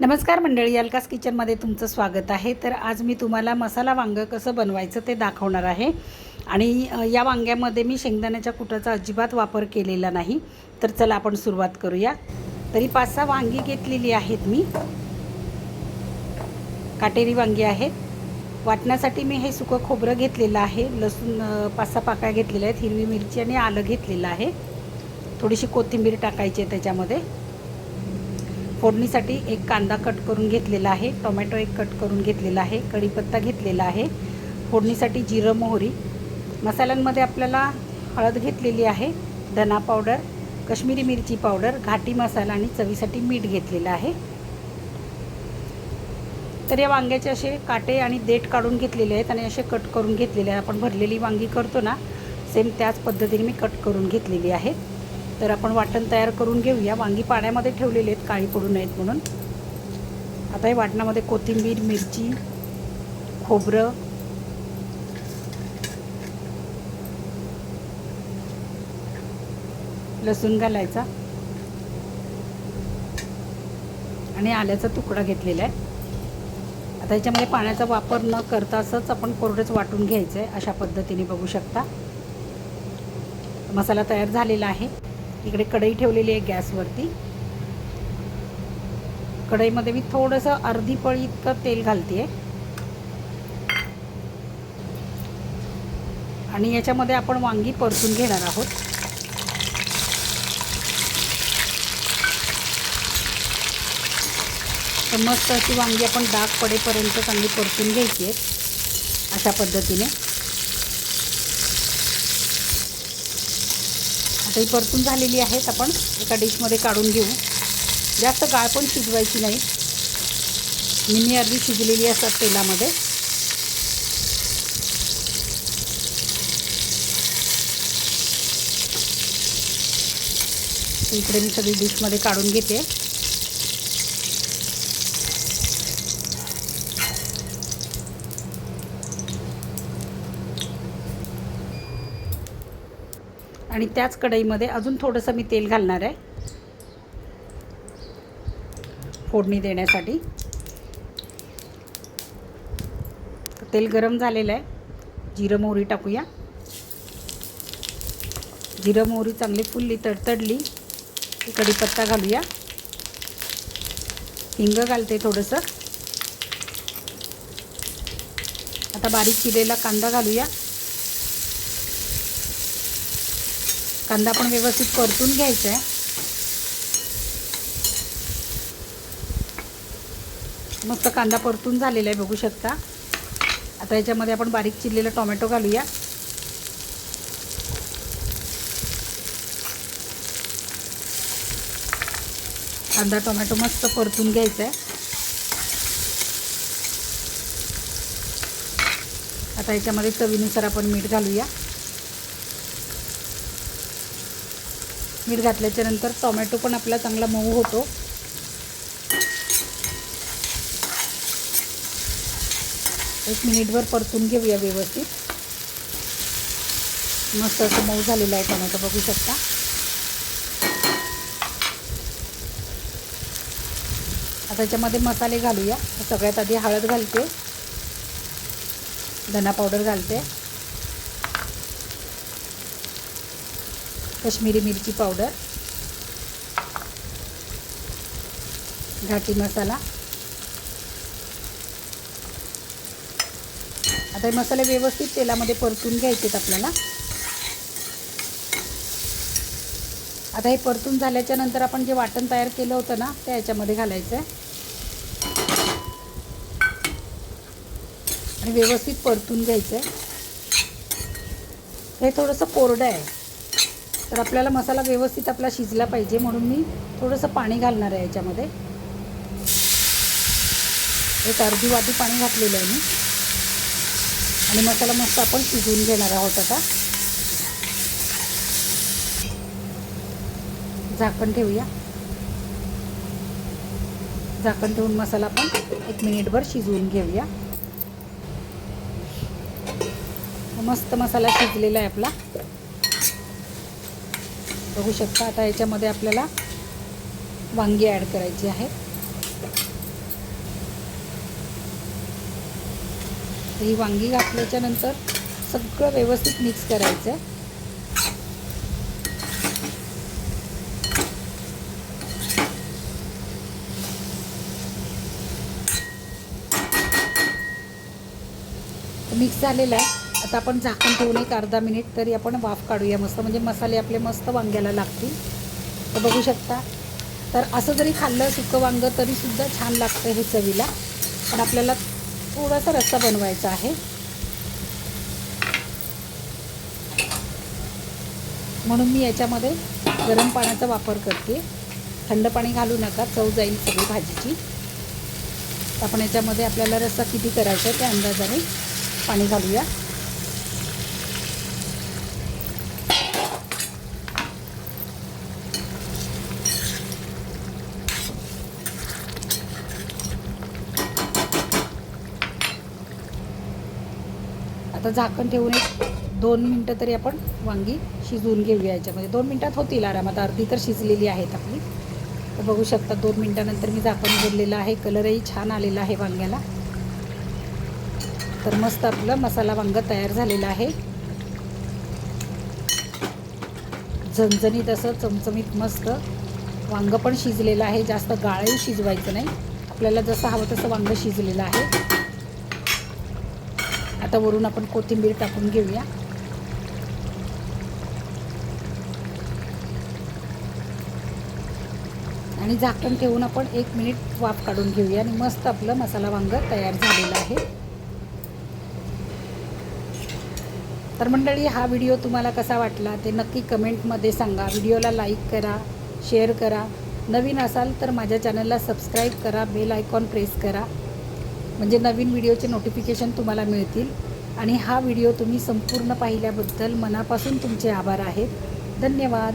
नमस्कार मंडळी अलकास किचनमध्ये तुमचं स्वागत आहे. तर आज मी तुम्हाला मसाला वांगं कसं बनवायचं ते दाखवणार आहे. आणि या वांग्यामध्ये मी शेंगदाण्याच्या कुटाचा अजिबात वापर केलेला नाही. तर चला आपण सुरुवात करूया. तरी पाच सहा वांगी घेतलेली आहेत मी. काटेरी वांगी आहेत. वाटण्यासाठी मी हे सुकं खोबरं घेतलेलं आहे. लसूण पाच सहा पाकळ्या घेतलेल्या आहेत. हिरवी मिरची आणि आलं घेतलेलं आहे. थोडीशी कोथिंबीर टाकायची आहे त्याच्यामध्ये. फोडणीसाठी एक कांदा कट करून घेतलेला आहे टोमॅटो एक कट करून घेतलेला आहे कढीपत्ता घेतलेला आहे. फोडणीसाठी जिरं मोहरी. मसाल्यांमध्ये आपल्याला हळद घेतलेली आहे धना पावडर कश्मीरी मिरची पावडर घाटी मसाला आणि चवीसाठी मीठ घेतलेलं आहे. तर या वांग्याचे असे काटे आणि देठ काढून घेतलेले आहेत आणि असे कट करून घेतलेले आहेत. आपण भरलेली वांगी करतो ना सेम त्याच पद्धतीने मी कट करून घेतलेली आहेत तर आपण वाटण तयार करून घेऊया. वांगी पाण्यामध्ये ठेवलेले आहेत काळी पडू नयेत म्हणून. आता हे वाटणामध्ये कोथिंबीर मिरची खोबरं लसूण घालायचा. आणि आल्याचा तुकडा घेतलेला आहे. आता याच्यामध्ये पाण्याचा वापर न करता असंच आपण कोरडंच वाटून घ्यायचं आहे अशा पद्धतीने बघू शकता. मसाला तयार झालेला आहे. इकडे कढई ठेवलेली आहे गॅसवरती. कढईमध्ये मी थोडंसं अर्धी पळी इतकं तेल घालते. आणि याच्यामध्ये आपण वांगी परतून घेणार आहोत. तर मस्त अशी वांगी आपण डाग पडेपर्यंत चांगली परतून घ्यायची आहेत अशा पद्धतीने. पातळी परतून झालेली आहेत. आपण एका डिशमध्ये काढून घेऊ. जास्त गाळ पण शिजवायची नाही. निमी अर्धी शिजलेली असतात तेलामध्ये. इकडे मी सगळी डिशमध्ये काढून घेते. आणि त्याच कढईमध्ये अजून थोडंसं मी तेल घालणार आहे. फोडणी देण्यासाठी. तेल गरम झालेलं आहे. जिरं मोहरी टाकूया. जिरं मोहरी चांगली फुलली तडतडली कढीपत्ता घालूया. हिंग घालते थोडंसं. आता बारीक चिरेला कांदा घालूया. कांदा पण व्यवस्थित परतून घ्यायचा आहे मस्त कांदा परतून झालेला आहे बघू शकता. आता याच्यामध्ये आपण बारीक चिरलेला टोमॅटो घालूया. कांदा टोमॅटो मस्त परतून घ्यायचा आहे आता याच्यामध्ये चवीनुसार आपण मीठ घालूया. मीठ घातल्याच्या नंतर टोमॅटो पण आपला चांगला मऊ होतो. एक मिनिटभर परतून घेऊया व्यवस्थित. मस्त असं मऊ झालेलं आहे टोमॅटो बघू शकता. आता याच्यामध्ये मसाले घालूया. सगळ्यात आधी हळद घालते. धना पावडर घालते. कश्मीरी मिरची पावडर घाटी मसाला. आता हे मसाले व्यवस्थित तेलामध्ये परतून घ्यायचेत आपल्याला. आता हे परतून झाल्याच्यानंतर आपण जे वाटण तयार केलं होतं ना ते याच्यामध्ये घालायचं आहे आणि व्यवस्थित परतून घ्यायचं आहे हे थोडंसं कोरडं आहे. तर आपल्याला मसाला व्यवस्थित आपला शिजला पाहिजे म्हणून मी थोडंसं पाणी घालणार आहे याच्यामध्ये. एक अर्धी वाटी पाणी घातलेलं आहे मी. आणि मसाला मस्त आपण शिजवून घेणार आहोत आता. झाकण ठेवूया. झाकण ठेवून मसाला आपण एक मिनिटभर शिजवून घेऊया. मस्त मसाला शिजलेला आहे आपला. बघू शकता. आता याच्यामध्ये आपल्याला वांगी ॲड करायची आहे. ही वांगी घातल्याच्या नंतर सगळं व्यवस्थित मिक्स करायचं आहे मिक्स झालेला आहे. आता आपण झाकण ठेवून एक अर्धा मिनिट तरी आपण वाफ काढूया मस्त. म्हणजे मसाले आपले मस्त वांग्याला लागतील. तर बघू शकता. तर असं जरी खाल्लं सुकं वांगं तरीसुद्धा छान लागतं हे चवीला. पण आपल्याला थोडासा रस्सा बनवायचा आहे. म्हणून मी याच्यामध्ये गरम पाण्याचा वापर करते. थंड पाणी घालू नका चव जाईल सगळी भाजीची. आपण याच्यामध्ये आपल्याला रस्सा किती करायचा आहे त्या अंदाजाने पाणी घालूया. आता झाकण ठेवून एक दोन मिनटं तरी आपण वांगी शिजवून घेऊया याच्यामध्ये. दोन मिनटात होतील आरामात. अर्धी तर शिजलेली आहेत आपली. तर बघू शकता दोन मिनटानंतर मी झाकण उघडलेलं आहे. कलरही छान आलेला आहे वांग्याला. तर मस्त आपलं मसाला वांग तयार झालेलं आहे. झणझणीत असं चमचमीत मस्त वांग पण शिजलेलं आहे. जास्त गाळही शिजवायचं नाही. आपल्याला जसं हवं तसं वांग शिजलेलं आहे. आता वरून आपण कोथिंबीर टाकून घेऊया. आणि झाकण ठेवून आपण एक मिनिट वाफ काढून घेऊया आणि मस्त आपलं मसाला वांग तयार झालेलं आहे. तर मंडळी हा व्हिडिओ तुम्हाला कसा वाटला ते नक्की कमेंटमध्ये सांगा. व्हिडिओला लाईक करा शेअर करा. नवीन असाल तर माझ्या चॅनलला सबस्क्राईब करा बेल आयकॉन प्रेस करा. म्हणजे नवीन व्हिडिओचे नोटिफिकेशन तुम्हाला मिळतील. आणि हा व्हिडिओ तुम्ही संपूर्ण पाहिल्याबद्दल मनापासून तुमचे आभार आहेत. धन्यवाद.